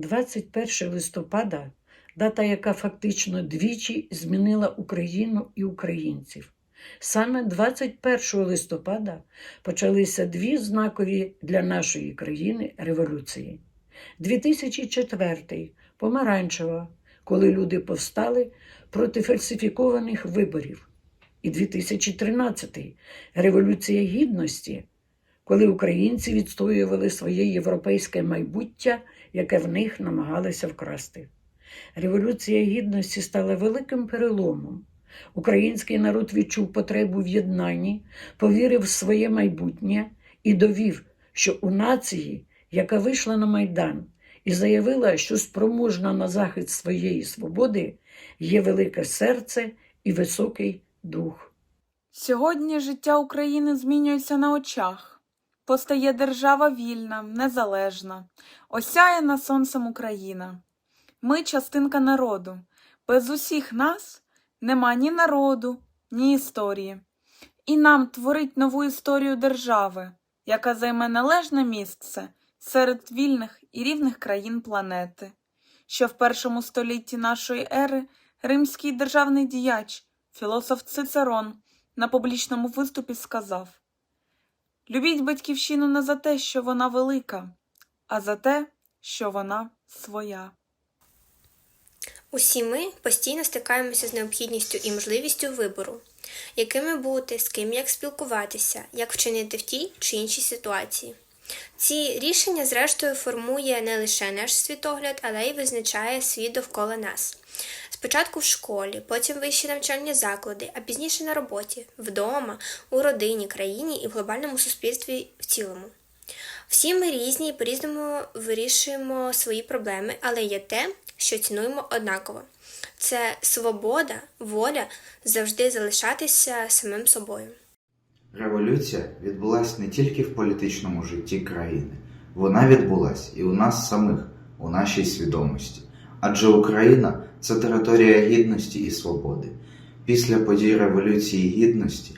21 листопада дата, яка фактично двічі змінила Україну і українців. Саме 21 листопада почалися дві знакові для нашої країни революції. 2004 помаранчева, коли люди повстали проти фальсифікованих виборів. І 2013 революція гідності, коли українці відстоювали своє європейське майбуття, яке в них намагалися вкрасти. Революція гідності стала великим переломом. Український народ відчув потребу в єднанні, повірив в своє майбутнє і довів, що у нації, яка вийшла на Майдан і заявила, що спроможна на захист своєї свободи, є велике серце і високий дух. Сьогодні життя України змінюється на очах. Постає держава вільна, незалежна, осяяна сонцем Україна. Ми частинка народу. Без усіх нас нема ні народу, ні історії. І нам творить нову історію держави, яка займе належне місце серед вільних і рівних країн планети. Що в першому столітті нашої ери римський державний діяч, філософ Цицерон, на публічному виступі сказав: Любіть батьківщину не за те, що вона велика, а за те, що вона своя. Усі ми постійно стикаємося з необхідністю і можливістю вибору, якими бути, з ким як спілкуватися, як вчинити в тій чи іншій ситуації. Ці рішення, зрештою, формує не лише наш світогляд, але й визначає світ довкола нас. Спочатку в школі, потім вищі навчальні заклади, а пізніше на роботі, вдома, у родині, країні і в глобальному суспільстві в цілому. Всі ми різні і по-різному вирішуємо свої проблеми, але є те, що цінуємо однаково. Це свобода, воля завжди залишатися самим собою. Революція відбулася не тільки в політичному житті країни, вона відбулася і у нас самих, у нашій свідомості. Адже Україна це територія гідності і свободи. Після подій Революції Гідності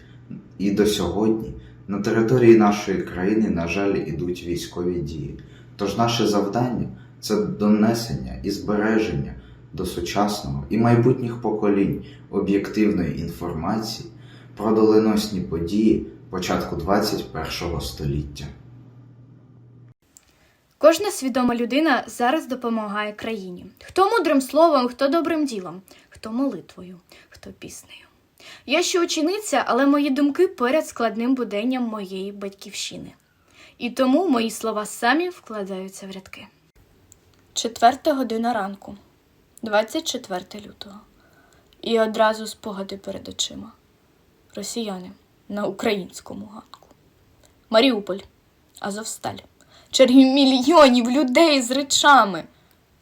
і до сьогодні на території нашої країни, на жаль, ідуть військові дії. Тож наше завдання це донесення і збереження до сучасного і майбутніх поколінь об'єктивної інформації про доленосні події початку 21 століття. Кожна свідома людина зараз допомагає країні. Хто мудрим словом, хто добрим ділом, хто молитвою, хто піснею. Я ще учениця, але мої думки поряд складним буденням моєї батьківщини. І тому мої слова самі вкладаються в рядки. Четверта година ранку, 24 лютого. І одразу спогади перед очима. Росіяни на українському ганку. Маріуполь, Азовсталь. Черги мільйонів людей з речами,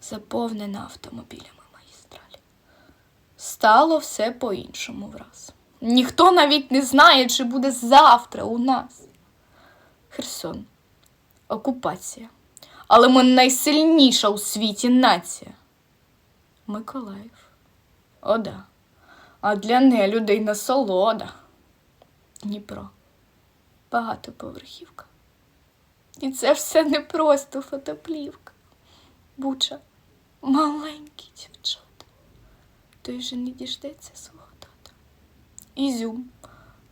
заповнена автомобілями магістралі. Стало все по-іншому враз. Ніхто навіть не знає, чи буде завтра у нас. Херсон, окупація. Але ми найсильніша у світі нація. Миколаїв. Ода. А для нелюдей насолода. Дніпро. Багатоповерхівка. І це все не просто фотоплівка. Буча, маленькі дівчата. Той же не діждеться свого тата. Ізюм,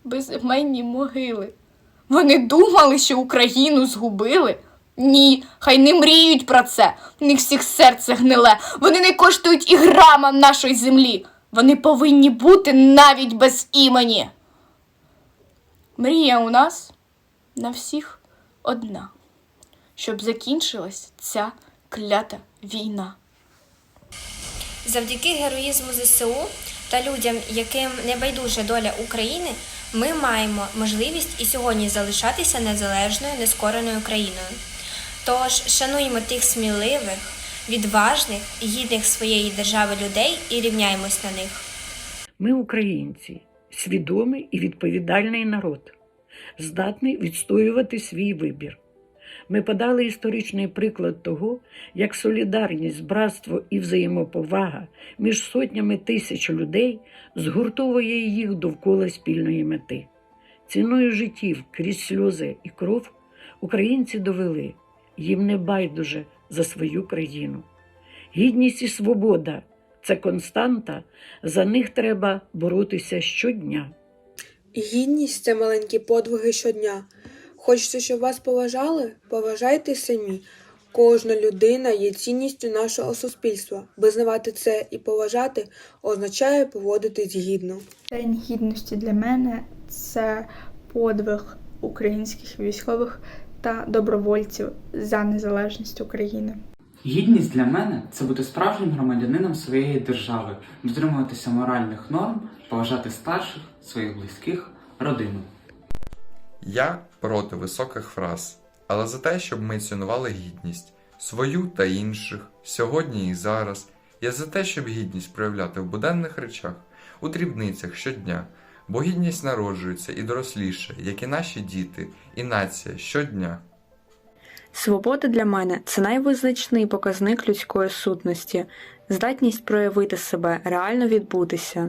безіменні могили. Вони думали, що Україну згубили. Ні, хай не мріють про це. В них всіх серце гниле. Вони не коштують і грама нашої землі. Вони повинні бути навіть без імені. Мрія у нас на всіх одна, щоб закінчилась ця клята війна. Завдяки героїзму ЗСУ та людям, яким не байдужа доля України, ми маємо можливість і сьогодні залишатися незалежною, нескореною країною. Тож шануємо тих сміливих, відважних, гідних своєї держави людей і рівняємось на них. Ми українці, свідомий і відповідальний народ, здатний відстоювати свій вибір. Ми подали історичний приклад того, як солідарність, братство і взаємоповага між сотнями тисяч людей згуртовує їх довкола спільної мети. Ціною життів крізь сльози і кров українці довели, їм не байдуже за свою країну. Гідність і свобода це константа, за них треба боротися щодня. Гідність це маленькі подвиги щодня. Хочете, щоб вас поважали? Поважайте самі. Кожна людина є цінністю нашого суспільства. Визнавати це і поважати означає поводитись гідно. День гідності для мене це подвиг українських військових та добровольців за незалежність України. Гідність для мене це бути справжнім громадянином своєї держави, дотримуватися моральних норм, поважати старших, своїх близьких, родину. Я проти високих фраз, але за те, щоб ми цінували гідність свою та інших, сьогодні і зараз. Я за те, щоб гідність проявляти в буденних речах, у дрібницях щодня, бо гідність народжується і доросліше, як і наші діти, і нація щодня. Свобода для мене це найвизначний показник людської сутності, здатність проявити себе, реально відбутися.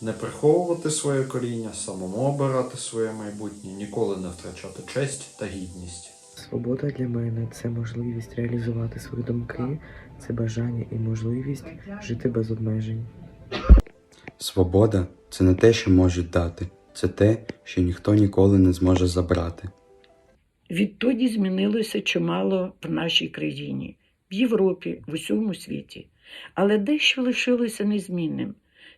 Не приховувати своє коріння, самому обирати своє майбутнє, ніколи не втрачати честь та гідність. Свобода для мене це можливість реалізувати свої думки, це бажання і можливість жити без обмежень. Свобода це не те, що можуть дати, це те, що ніхто ніколи не зможе забрати. Відтоді змінилося чимало в нашій країні, в Європі, в усьому світі. Але дещо лишилося незмінним.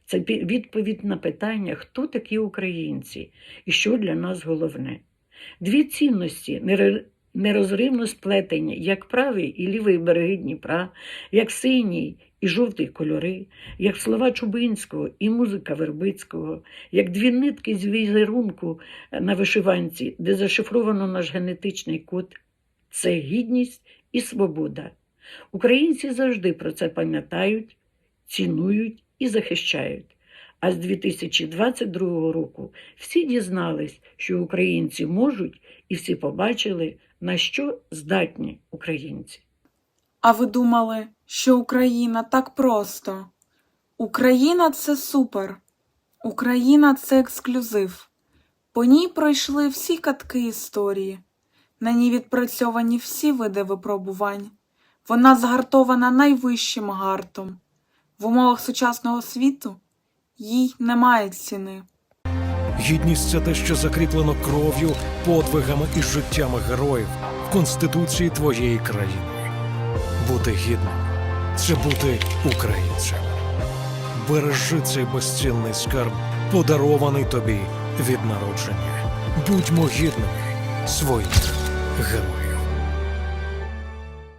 Це відповідь на питання, хто такі українці і що для нас головне. Дві цінності нерозривно сплетені, як правий і лівий береги Дніпра, як синій і жовтий кольори, як слова Чубинського і музика Вербицького, як дві нитки з візерунку на вишиванці, де зашифровано наш генетичний код, це гідність і свобода. Українці завжди про це пам'ятають, цінують і захищають. А з 2022 року всі дізнались, що українці можуть, і всі побачили, на що здатні українці. А ви думали, що Україна так просто? Україна це супер. Україна це ексклюзив. По ній пройшли всі катки історії. На ній відпрацьовані всі види випробувань. Вона згартована найвищим гартом. В умовах сучасного світу їй немає ціни. Гідність це те, що закріплено кров'ю, подвигами і життями героїв в конституції твоєї країни. Бути гідним це бути українцем. Бережи цей безцінний скарб, подарований тобі від народження. Будьмо гідними своїх героїв.